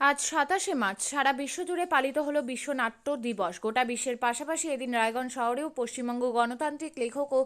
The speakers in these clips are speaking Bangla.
আজ সাতাশে মার্চ, সারা বিশ্বজুড়ে পালিত হলো বিশ্ব নাট্য দিবস। গোটা বিশ্বের পাশাপাশি এদিন রায়গঞ্জ শহরেও পশ্চিমবঙ্গ গণতান্ত্রিক লেখক ও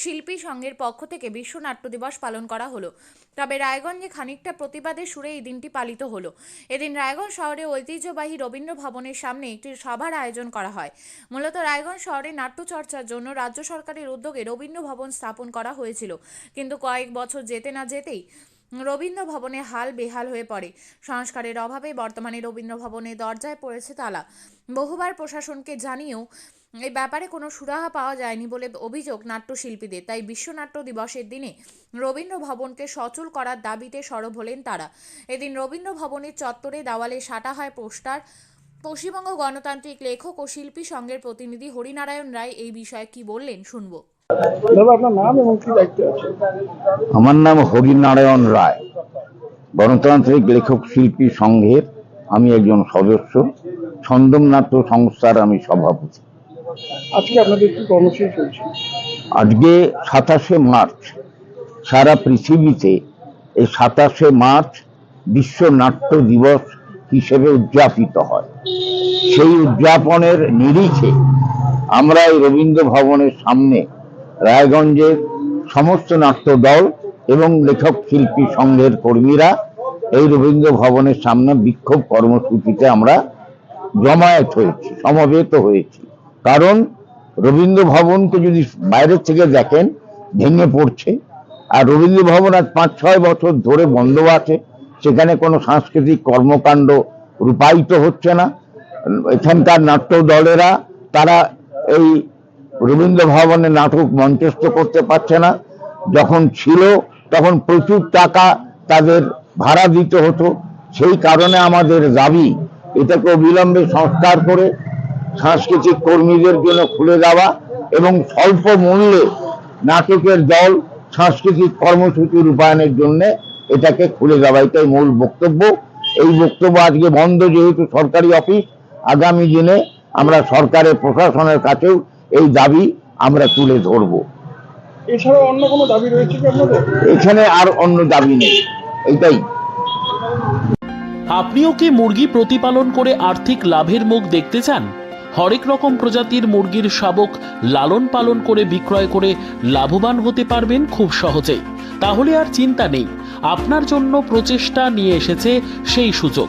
শিল্পী সংঘের পক্ষ থেকে বিশ্ব নাট্য দিবস পালন করা হলো। তবে রায়গঞ্জে খানিকটা প্রতিবাদের সুরে এই দিনটি পালিত হলো। এদিন রায়গঞ্জ শহরে ঐতিহ্যবাহী রবীন্দ্র ভবনের সামনে একটি সভার আয়োজন করা হয়। মূলত রায়গঞ্জ শহরে নাট্যচর্চার জন্য রাজ্য সরকারের উদ্যোগে রবীন্দ্র ভবন স্থাপন করা হয়েছিল। কিন্তু কয়েক বছর যেতে না যেতেই রবীন্দ্র ভবনে হাল বেহাল হয়ে পড়ে। সংস্কারের অভাবে বর্তমানে রবীন্দ্র ভবনের দরজায় পড়েছে তালা। বহুবার প্রশাসনকে জানিয়েও এই ব্যাপারে কোনো সুরাহা পাওয়া যায়নি বলে অভিযোগ নাট্যশিল্পীদের। তাই বিশ্বনাট্য দিবসের দিনে রবীন্দ্র ভবনকে সচল করার দাবিতে সরব হলেন তারা। এদিন রবীন্দ্র ভবনের চত্বরে দেওয়ালে সাটা হয় পোস্টার। পশ্চিমবঙ্গ গণতান্ত্রিক লেখক ও শিল্পী সংঘের প্রতিনিধি হরিনারায়ণ রায় এই বিষয়ে কি বললেন শুনব। আপনার নাম এবং কি দায়িত্বে আছে? আমার নাম হরিনারায়ণ রায়। গণতান্ত্রিক লেখক শিল্পী সংঘের আমি একজন সদস্য। ছন্দম নাট্য সংস্থার আমি সভাপতি। আজকে আপনাদের কি কর্মসূচি চলছে? আজকে সাতাশে মার্চ সারা পৃথিবীতে এই সাতাশে মার্চ বিশ্ব নাট্য দিবস হিসেবে উদযাপিত হয়। সেই উদযাপনের নিরিখে আমরা এই রবীন্দ্র ভবনের সামনে রায়গঞ্জের সমস্ত নাট্য দল এবং লেখক শিল্পী সংঘের কর্মীরা এই রবীন্দ্র ভবনের সামনে বিক্ষোভ কর্মসূচিতে আমরা জমায়েত হয়েছি, সমবেত হয়েছি। কারণ রবীন্দ্র ভবনকে যদি বাইরের থেকে দেখেন, ভেঙে পড়ছে। আর রবীন্দ্র ভবন আজ পাঁচ, ছয় বছর ধরে বন্ধ আছে। সেখানে কোনো সাংস্কৃতিক কর্মকাণ্ড রূপায়িত হচ্ছে না। এখানকার নাট্য দলেরা তারা এই রবীন্দ্র ভবনে নাটক মঞ্চস্থ করতে পারছে না। যখন ছিল, তখন প্রচুর টাকা তাদের ভাড়া দিতে হতো। সেই কারণে আমাদের দাবি, এটাকে অবিলম্বে সংস্কার করে সাংস্কৃতিক কর্মীদের জন্য খুলে দেওয়া এবং স্বল্প মূল্যে নাটকের দল সাংস্কৃতিক কর্মসূচি রূপায়ণের জন্য এটাকে খুলে দেওয়া। এটাই মূল বক্তব্য। এই বক্তব্য আজকে বন্ধ, যেহেতু সরকারি অফিস, আগামী দিনে আমরা সরকারের প্রশাসনের কাছেও এই দাবি আমরা তুলে ধরব। এছাড়াও অন্য কোনো দাবি রয়েছে কি আপনাদের? এখানে আর অন্য দাবি নেই। এটাই। আপনিও কি মুরগি প্রতিপালন করে আর্থিক লাভের মুখ দেখতে চান? হরেক রকম প্রজাতির মুরগির শাবক লালন পালন করে বিক্রয় করে লাভবান হতে পারবেন খুব সহজেই। তাহলে আর চিন্তা নেই। আপনার জন্য প্রচেষ্টা নিয়ে এসেছে সেই সুযোগ।